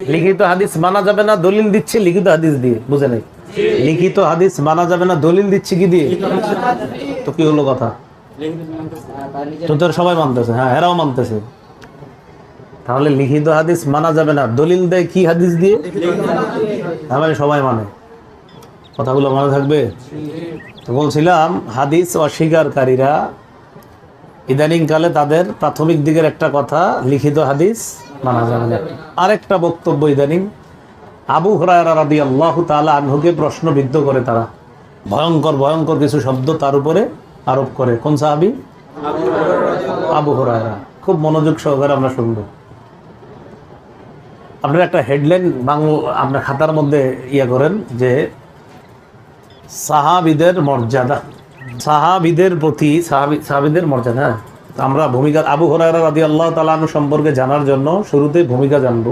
লিখিত হাদিস মানা যাবে না, দলিল দিচ্ছে, লিখিত হাদিস দিয়ে, বুঝে নাই? লিখিত হাদিস মানা যাবে না, দলিল দিচ্ছে কি দিয়ে? তো কি হলো কথা? তো তোর সবাই মানতেছে হ্যাঁ এরাও মানতেছে। তাহলে লিখিত হাদিস মানা যাবে না, দলিল দেয় কি হাদিস দিয়ে? তার মানে সবাই মানে। কথাগুলো মনে থাকবে? তো বলছিলাম, হাদিস অস্বীকারীরা ইদানিং কালে তাদের প্রাথমিক দিকের একটা কথা, লিখিত হাদিস মানা যাবে না। আরেকটা বক্তব্য ইদানিং, আবু হরায়রা রাদি আল্লাহ তালা আনহুকে প্রশ্নবিদ্ধ করে তারা। ভয়ঙ্কর ভয়ঙ্কর কিছু শব্দ তার উপরে আরোপ করে। কোন সাহাবি? আবু হরায়রা। খুব মনোযোগ সহকারে আমরা শুনব। আপনার একটা হেডলাইন বাংলা আপনার খাতার মধ্যে ইয়ে করেন যে, সাহাবিদের মর্যাদা। সাহাবিদের প্রতি, সাহাবি, সাহাবিদের মর্যাদা হ্যাঁ। আমরা ভূমিকা আবু হরাইরা রাদি আল্লাহ তালানু সম্পর্কে জানার জন্য শুরুতেই ভূমিকা জানব।